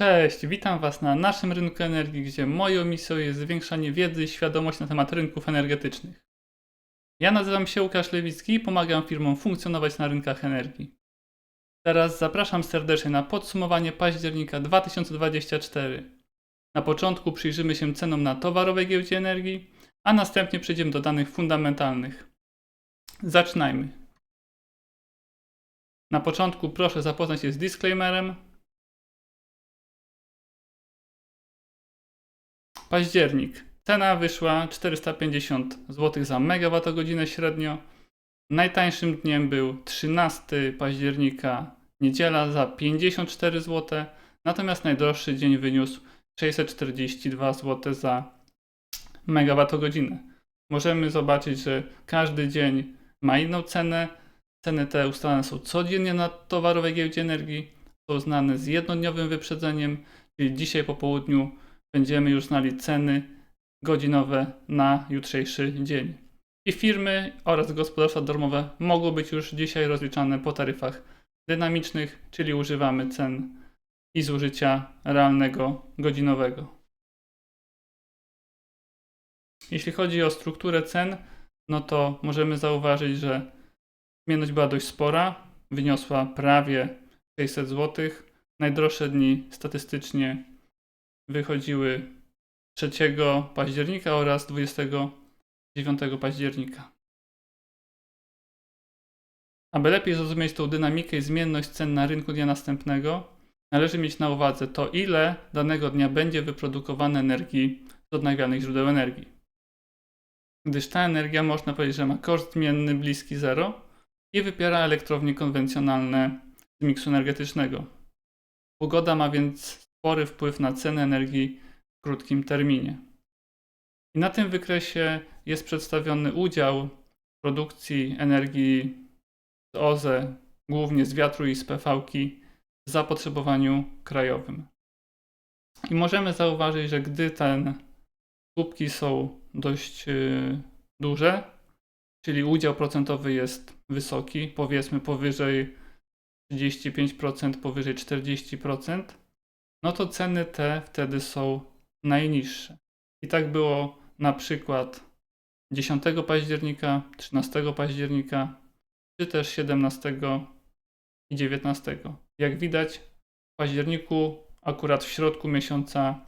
Cześć, witam Was na naszym rynku energii, gdzie moją misją jest zwiększanie wiedzy i świadomości na temat rynków energetycznych. Ja nazywam się Łukasz Lewicki i pomagam firmom funkcjonować na rynkach energii. Teraz zapraszam serdecznie na podsumowanie października 2024. Na początku przyjrzymy się cenom na towarowej giełdzie energii, a następnie przejdziemy do danych fundamentalnych. Zaczynajmy. Na początku proszę zapoznać się z disclaimerem, Październik. Cena wyszła 450 zł za megawattogodzinę średnio. Najtańszym dniem był 13 października, niedziela za 54 zł, natomiast najdroższy dzień wyniósł 642 zł za megawattogodzinę. Możemy zobaczyć, że każdy dzień ma inną cenę. Ceny te ustalane są codziennie na towarowej giełdzie energii, są znane z jednodniowym wyprzedzeniem, czyli dzisiaj po południu będziemy już znali ceny godzinowe na jutrzejszy dzień. I firmy oraz gospodarstwa domowe mogą być już dzisiaj rozliczane po taryfach dynamicznych, czyli używamy cen i zużycia realnego godzinowego. Jeśli chodzi o strukturę cen, no to możemy zauważyć, że zmienność była dość spora, wyniosła prawie 600 zł. Najdroższe dni statystycznie wychodziły 3 października oraz 29 października. Aby lepiej zrozumieć tą dynamikę i zmienność cen na rynku dnia następnego, należy mieć na uwadze to, ile danego dnia będzie wyprodukowane energii z odnawialnych źródeł energii. Gdyż ta energia można powiedzieć, że ma koszt zmienny bliski zero i wypiera elektrownie konwencjonalne z miksu energetycznego. Pogoda ma więc spory wpływ na cenę energii w krótkim terminie. I na tym wykresie jest przedstawiony udział produkcji energii z OZE, głównie z wiatru i z PV w zapotrzebowaniu krajowym. I możemy zauważyć, że gdy te słupki są dość yy, duże, czyli udział procentowy jest wysoki, powiedzmy powyżej 35%, powyżej 40%, no to ceny te wtedy są najniższe. I tak było na przykład 10 października, 13 października, czy też 17 i 19. Jak widać, w październiku, akurat w środku miesiąca,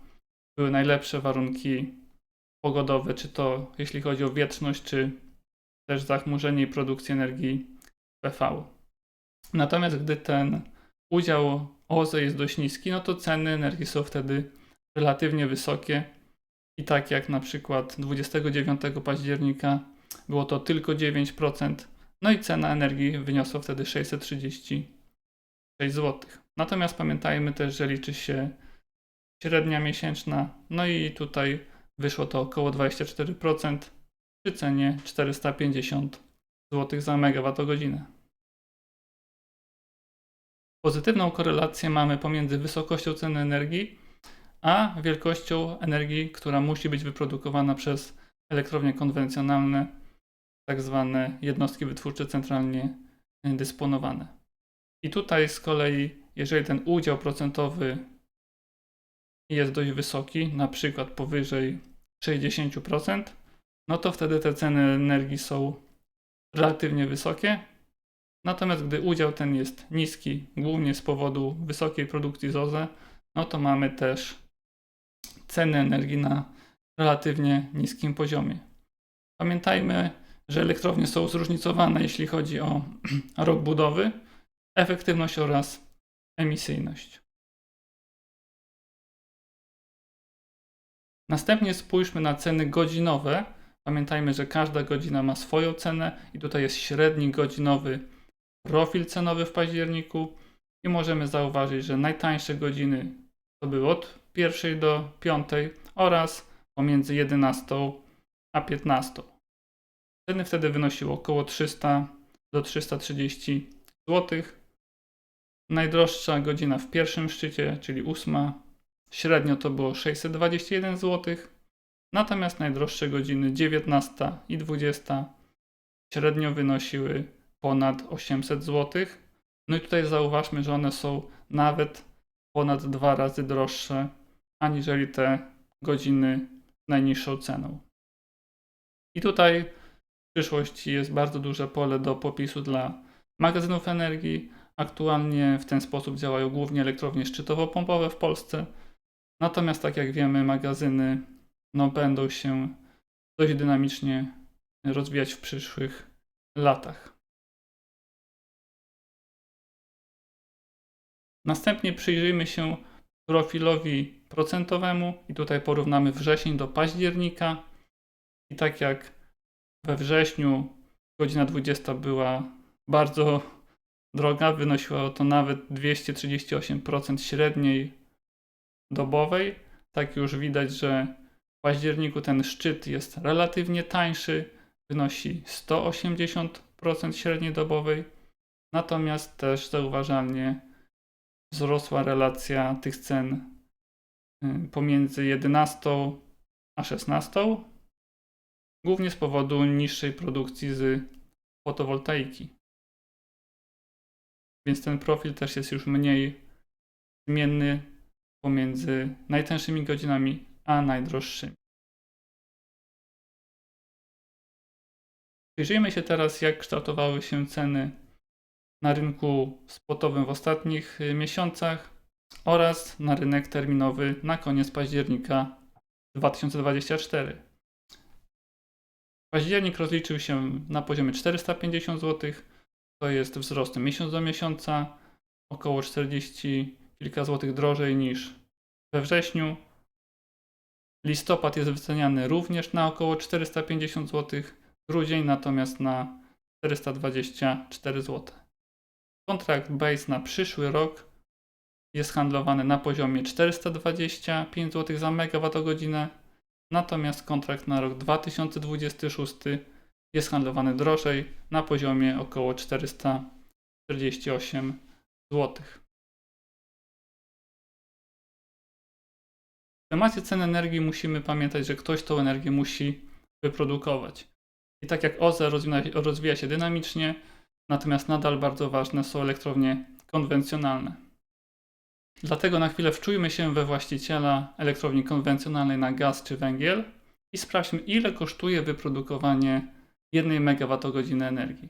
były najlepsze warunki pogodowe, czy to jeśli chodzi o wietrzność, czy też zachmurzenie i produkcję energii PV. Natomiast gdy ten udział OZE jest dość niski, no to ceny energii są wtedy relatywnie wysokie. I tak jak na przykład 29 października było to tylko 9%, no i cena energii wyniosła wtedy 636 zł. Natomiast pamiętajmy też, że liczy się średnia miesięczna, no i tutaj wyszło to około 24% przy cenie 450 zł za megawattogodzinę. Pozytywną korelację mamy pomiędzy wysokością ceny energii a wielkością energii, która musi być wyprodukowana przez elektrownie konwencjonalne, tak zwane jednostki wytwórcze centralnie dysponowane. I tutaj z kolei, jeżeli ten udział procentowy jest dość wysoki, na przykład powyżej 60%, no to wtedy te ceny energii są relatywnie wysokie, Natomiast gdy udział ten jest niski, głównie z powodu wysokiej produkcji z OZE, no to mamy też ceny energii na relatywnie niskim poziomie. Pamiętajmy, że elektrownie są zróżnicowane, jeśli chodzi o rok budowy, efektywność oraz emisyjność. Następnie spójrzmy na ceny godzinowe. Pamiętajmy, że każda godzina ma swoją cenę i tutaj jest średni godzinowy profil cenowy w październiku i możemy zauważyć, że najtańsze godziny to były od 1 do 5 oraz pomiędzy 11 a 15. Ceny wtedy wynosiły około 300 do 330 zł. Najdroższa godzina w pierwszym szczycie, czyli 8, średnio to było 621 zł. Natomiast najdroższe godziny 19 i 20 średnio wynosiły ponad 800 zł. No i tutaj zauważmy, że one są nawet ponad dwa razy droższe aniżeli te godziny z najniższą ceną. I tutaj w przyszłości jest bardzo duże pole do popisu dla magazynów energii. Aktualnie w ten sposób działają głównie elektrownie szczytowo-pompowe w Polsce. Natomiast, tak jak wiemy, magazyny no, będą się dość dynamicznie rozwijać w przyszłych latach. Następnie przyjrzyjmy się profilowi procentowemu i tutaj porównamy wrzesień do października. I tak jak we wrześniu godzina 20 była bardzo droga, wynosiło to nawet 238% średniej dobowej. Tak już widać, że w październiku ten szczyt jest relatywnie tańszy, wynosi 180% średniej dobowej. Natomiast też zauważalnie wzrosła relacja tych cen y, pomiędzy 11 a 16, głównie z powodu niższej produkcji z fotowoltaiki. Więc ten profil też jest już mniej zmienny pomiędzy najtańszymi godzinami a najdroższymi. Przyjrzyjmy się teraz, jak kształtowały się ceny na rynku spotowym w ostatnich y, miesiącach oraz na rynek terminowy na koniec października 2024. Październik rozliczył się na poziomie 450 zł, to jest wzrostem miesiąc do miesiąca, około 40 kilka złotych drożej niż we wrześniu. Listopad jest wyceniany również na około 450 zł, grudzień natomiast na 424 zł. Kontrakt base na przyszły rok jest handlowany na poziomie 425 zł za MWh, natomiast kontrakt na rok 2026 jest handlowany drożej na poziomie około 448 zł. W temacie cen energii musimy pamiętać, że ktoś tą energię musi wyprodukować. I tak jak OZE rozwija się dynamicznie, natomiast nadal bardzo ważne są elektrownie konwencjonalne. Dlatego na chwilę wczujmy się we właściciela elektrowni konwencjonalnej na gaz czy węgiel i sprawdźmy, ile kosztuje wyprodukowanie 1 MWh energii.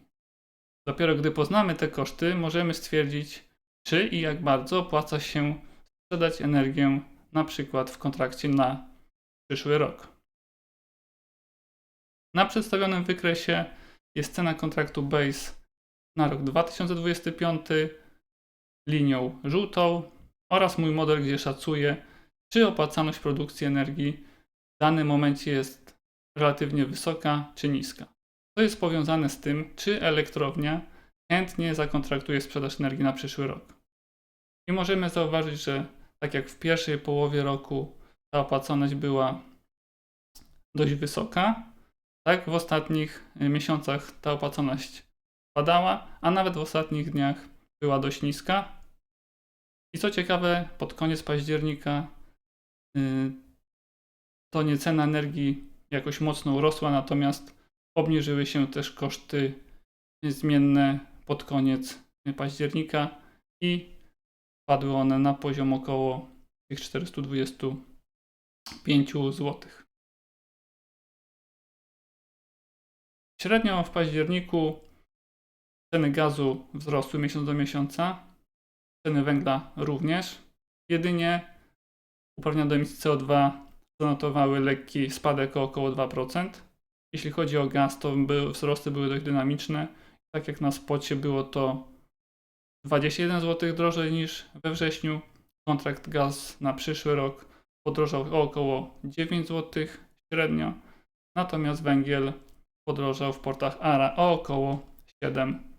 Dopiero gdy poznamy te koszty, możemy stwierdzić, czy i jak bardzo opłaca się sprzedać energię na przykład w kontrakcie na przyszły rok. Na przedstawionym wykresie jest cena kontraktu base na rok 2025 linią żółtą oraz mój model, gdzie szacuję, czy opłacalność produkcji energii w danym momencie jest relatywnie wysoka czy niska. To jest powiązane z tym, czy elektrownia chętnie zakontraktuje sprzedaż energii na przyszły rok. I możemy zauważyć, że tak jak w pierwszej połowie roku ta opłacalność była dość wysoka, tak w ostatnich miesiącach ta opłacalność padała, a nawet w ostatnich dniach była dość niska. I co ciekawe, pod koniec października yy, to nie cena energii jakoś mocno urosła, natomiast obniżyły się też koszty zmienne pod koniec października i padły one na poziom około tych 425 zł. Średnio w październiku Ceny gazu wzrosły miesiąc do miesiąca, ceny węgla również. Jedynie uprawnienia do emisji CO2 zanotowały lekki spadek o około 2%. Jeśli chodzi o gaz, to były, wzrosty były dość dynamiczne. Tak jak na spocie było to 21 zł drożej niż we wrześniu. Kontrakt gaz na przyszły rok podrożał o około 9 zł średnio, natomiast węgiel podrożał w portach ARA o około 7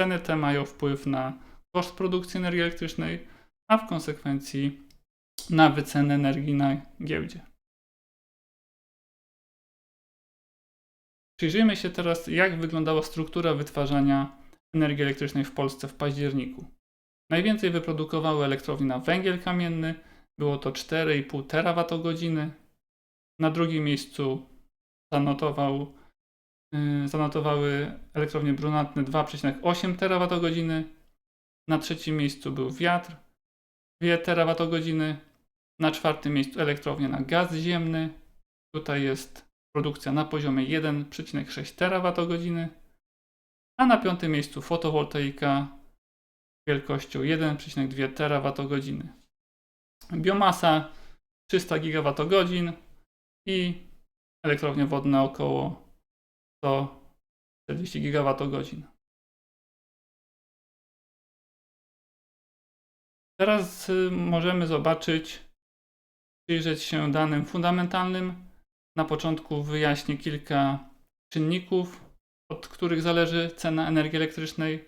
Ceny te mają wpływ na koszt produkcji energii elektrycznej, a w konsekwencji na wycenę energii na giełdzie. Przyjrzyjmy się teraz, jak wyglądała struktura wytwarzania energii elektrycznej w Polsce w październiku. Najwięcej wyprodukowały elektrownie na węgiel kamienny, było to 4,5 terawatogodziny. Na drugim miejscu zanotował zanotowały elektrownie brunatne 2,8 TWh, Na trzecim miejscu był wiatr, 2 terawatogodziny. Na czwartym miejscu elektrownia na gaz ziemny. Tutaj jest produkcja na poziomie 1,6 terawatogodziny. A na piątym miejscu fotowoltaika wielkością 1,2 terawatogodziny. Biomasa 300 gigawatogodzin i elektrownia wodna około 140 gigawatogodzin. Teraz y, możemy zobaczyć, przyjrzeć się danym fundamentalnym. Na początku wyjaśnię kilka czynników, od których zależy cena energii elektrycznej.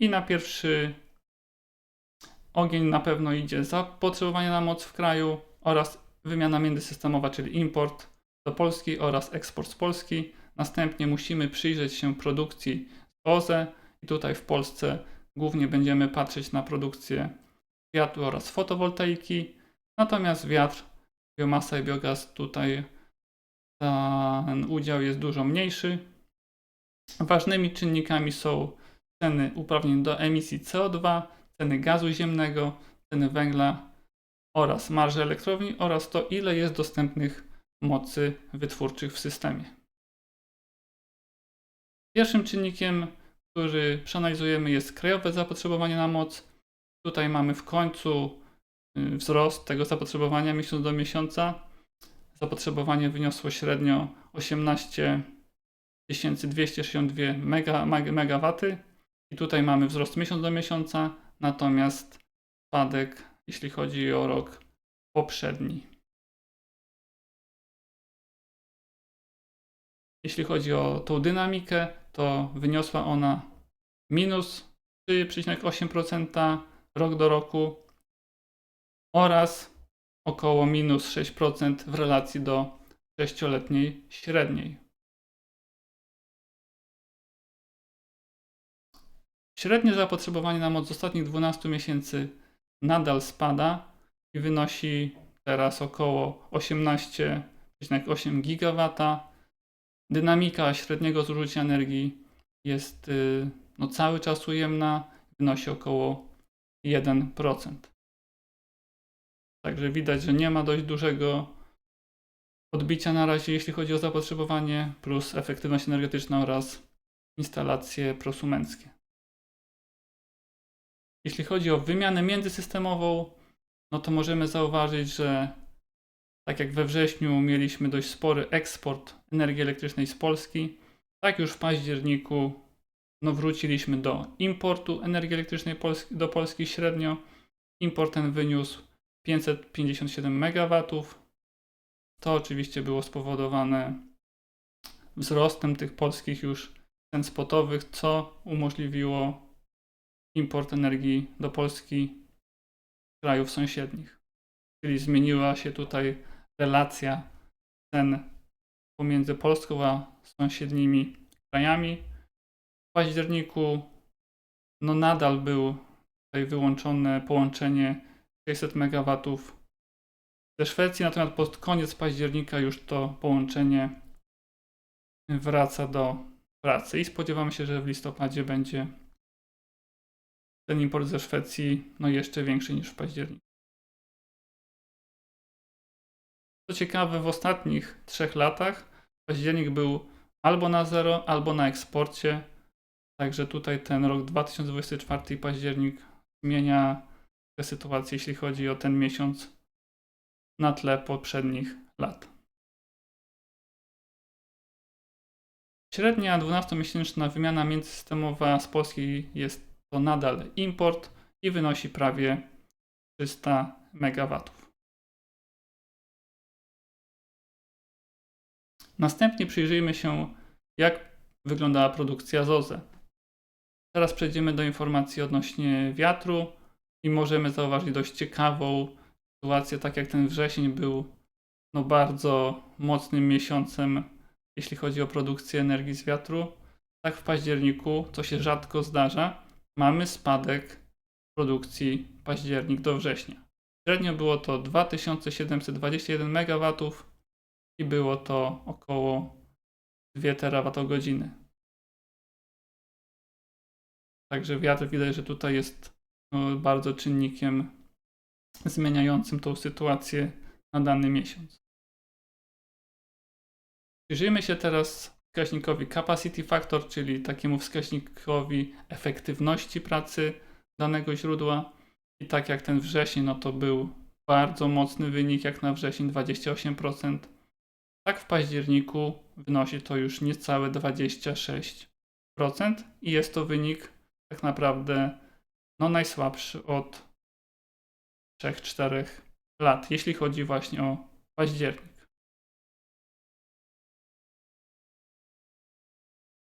I na pierwszy ogień na pewno idzie zapotrzebowanie na moc w kraju oraz wymiana międzysystemowa, czyli import do Polski oraz eksport z Polski. Następnie musimy przyjrzeć się produkcji z OZE i tutaj w Polsce głównie będziemy patrzeć na produkcję wiatru oraz fotowoltaiki. Natomiast wiatr, biomasa i biogaz tutaj ten udział jest dużo mniejszy. Ważnymi czynnikami są ceny uprawnień do emisji CO2, ceny gazu ziemnego, ceny węgla oraz marże elektrowni oraz to, ile jest dostępnych mocy wytwórczych w systemie. Pierwszym czynnikiem, który przeanalizujemy, jest krajowe zapotrzebowanie na moc. Tutaj mamy w końcu y, wzrost tego zapotrzebowania miesiąc do miesiąca. Zapotrzebowanie wyniosło średnio 18 262 MW i tutaj mamy wzrost miesiąc do miesiąca, natomiast spadek, jeśli chodzi o rok poprzedni. Jeśli chodzi o tą dynamikę, to wyniosła ona minus 3,8% rok do roku oraz około minus 6% w relacji do 6-letniej średniej. Średnie zapotrzebowanie na moc z ostatnich 12 miesięcy nadal spada i wynosi teraz około 18,8 GW. Dynamika średniego zużycia energii jest y, no, cały czas ujemna, wynosi około 1%. Także widać, że nie ma dość dużego odbicia na razie, jeśli chodzi o zapotrzebowanie, plus efektywność energetyczna oraz instalacje prosumenckie. Jeśli chodzi o wymianę międzysystemową, no to możemy zauważyć, że tak jak we wrześniu mieliśmy dość spory eksport energii elektrycznej z Polski, tak już w październiku no wróciliśmy do importu energii elektrycznej do Polski średnio. Import ten wyniósł 557 MW. To oczywiście było spowodowane wzrostem tych polskich już cen spotowych, co umożliwiło import energii do Polski krajów sąsiednich. Czyli zmieniła się tutaj relacja cen pomiędzy Polską a sąsiednimi krajami. W październiku no nadal był tutaj wyłączone połączenie 600 MW ze Szwecji, natomiast pod koniec października już to połączenie wraca do pracy i spodziewamy się, że w listopadzie będzie ten import ze Szwecji no jeszcze większy niż w październiku. Co ciekawe, w ostatnich trzech latach październik był albo na zero, albo na eksporcie. Także tutaj ten rok 2024 październik zmienia tę sytuację, jeśli chodzi o ten miesiąc na tle poprzednich lat. Średnia 12-miesięczna wymiana międzysystemowa z Polski jest to nadal import i wynosi prawie 300 MW. Następnie przyjrzyjmy się, jak wyglądała produkcja ZOZE. Teraz przejdziemy do informacji odnośnie wiatru i możemy zauważyć dość ciekawą sytuację, tak jak ten wrzesień był no bardzo mocnym miesiącem, jeśli chodzi o produkcję energii z wiatru. Tak w październiku, co się rzadko zdarza, mamy spadek produkcji październik do września. Średnio było to 2721 MW i było to około 2 terawatogodziny. Także wiatr widać, że tutaj jest no, bardzo czynnikiem zmieniającym tą sytuację na dany miesiąc. Przyjrzyjmy się teraz wskaźnikowi capacity factor, czyli takiemu wskaźnikowi efektywności pracy danego źródła. I tak jak ten wrzesień, no to był bardzo mocny wynik, jak na wrzesień 28%. Tak w październiku wynosi to już niecałe 26% i jest to wynik tak naprawdę no, najsłabszy od 3-4 lat, jeśli chodzi właśnie o październik.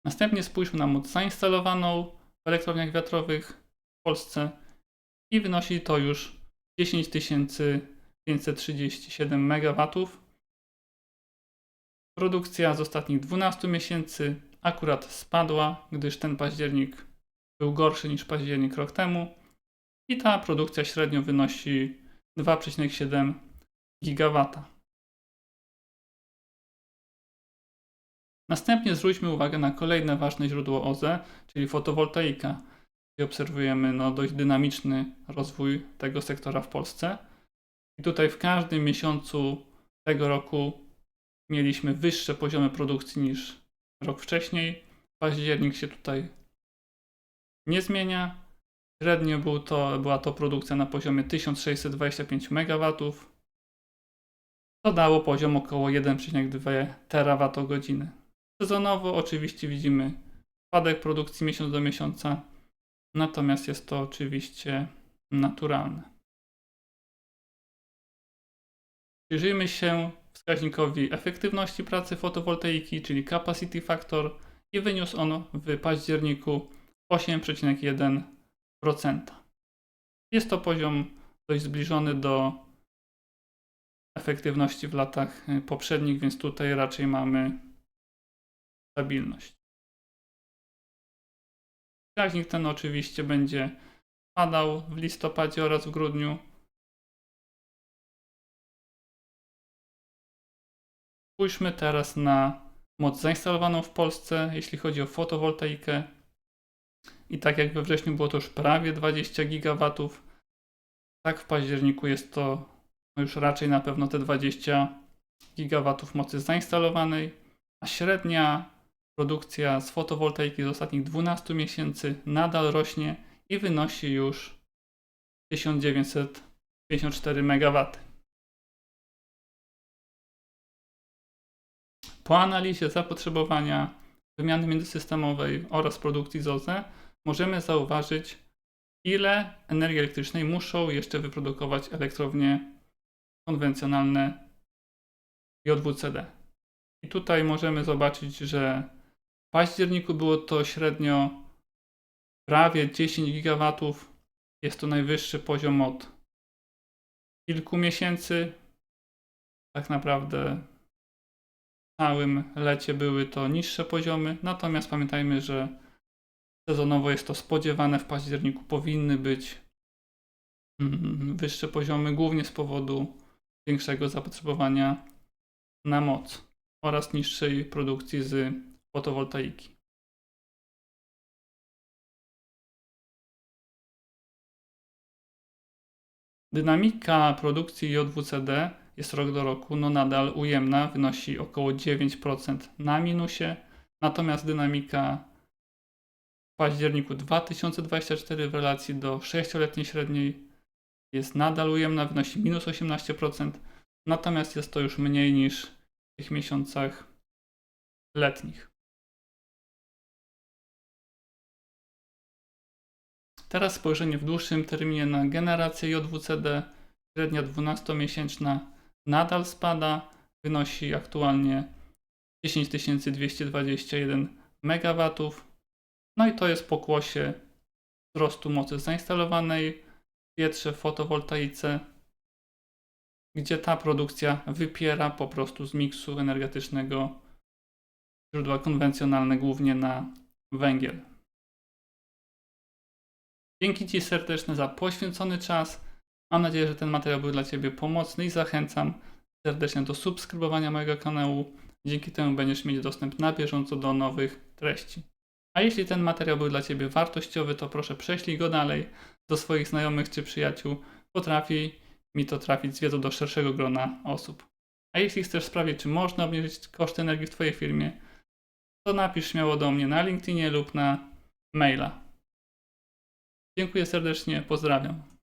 Następnie spójrzmy na moc zainstalowaną w elektrowniach wiatrowych w Polsce i wynosi to już 10 537 MW. Produkcja z ostatnich 12 miesięcy akurat spadła, gdyż ten październik był gorszy niż październik rok temu i ta produkcja średnio wynosi 2,7 GW. Następnie zwróćmy uwagę na kolejne ważne źródło OZE, czyli fotowoltaika, gdzie obserwujemy no, dość dynamiczny rozwój tego sektora w Polsce. I tutaj w każdym miesiącu tego roku mieliśmy wyższe poziomy produkcji niż rok wcześniej. Październik się tutaj nie zmienia. Średnio był to, była to produkcja na poziomie 1625 MW. To dało poziom około 1,2 terawatogodziny. Sezonowo oczywiście widzimy spadek produkcji miesiąc do miesiąca, natomiast jest to oczywiście naturalne. Przyjrzyjmy się wskaźnikowi efektywności pracy fotowoltaiki, czyli capacity factor i wyniósł on w październiku 8,1%. Jest to poziom dość zbliżony do efektywności w latach poprzednich, więc tutaj raczej mamy stabilność. Wskaźnik ten oczywiście będzie padał w listopadzie oraz w grudniu. Spójrzmy teraz na moc zainstalowaną w Polsce, jeśli chodzi o fotowoltaikę. I tak jak we wrześniu było to już prawie 20 GW, tak w październiku jest to no już raczej na pewno te 20 GW mocy zainstalowanej, a średnia Produkcja z fotowoltaiki z ostatnich 12 miesięcy nadal rośnie i wynosi już 1954 MW. Po analizie zapotrzebowania wymiany międzysystemowej oraz produkcji z OZE możemy zauważyć, ile energii elektrycznej muszą jeszcze wyprodukować elektrownie konwencjonalne JWCD. I tutaj możemy zobaczyć, że październiku było to średnio prawie 10 GW. Jest to najwyższy poziom od kilku miesięcy. Tak naprawdę w całym lecie były to niższe poziomy, natomiast pamiętajmy, że sezonowo jest to spodziewane. W październiku powinny być mm, wyższe poziomy, głównie z powodu większego zapotrzebowania na moc oraz niższej produkcji z fotowoltaiki Dynamika produkcji JWCD jest rok do roku no nadal ujemna, wynosi około 9% na minusie, natomiast dynamika w październiku 2024 w relacji do 6-letniej średniej jest nadal ujemna, wynosi minus 18%, natomiast jest to już mniej niż w tych miesiącach letnich. Teraz spojrzenie w dłuższym terminie na generację JWCD, średnia 12-miesięczna nadal spada, wynosi aktualnie 10221 MW. No i to jest pokłosie wzrostu mocy zainstalowanej w wietrze w fotowoltaice, gdzie ta produkcja wypiera po prostu z miksu energetycznego źródła konwencjonalne, głównie na węgiel. Dzięki Ci serdeczne za poświęcony czas. Mam nadzieję, że ten materiał był dla Ciebie pomocny i zachęcam serdecznie do subskrybowania mojego kanału. Dzięki temu będziesz mieć dostęp na bieżąco do nowych treści. A jeśli ten materiał był dla Ciebie wartościowy, to proszę prześlij go dalej do swoich znajomych czy przyjaciół. Potrafi mi to trafić z wiedzą do szerszego grona osób. A jeśli chcesz sprawdzić, czy można obniżyć koszty energii w Twojej firmie, to napisz śmiało do mnie na LinkedInie lub na maila. Dziękuję serdecznie, pozdrawiam.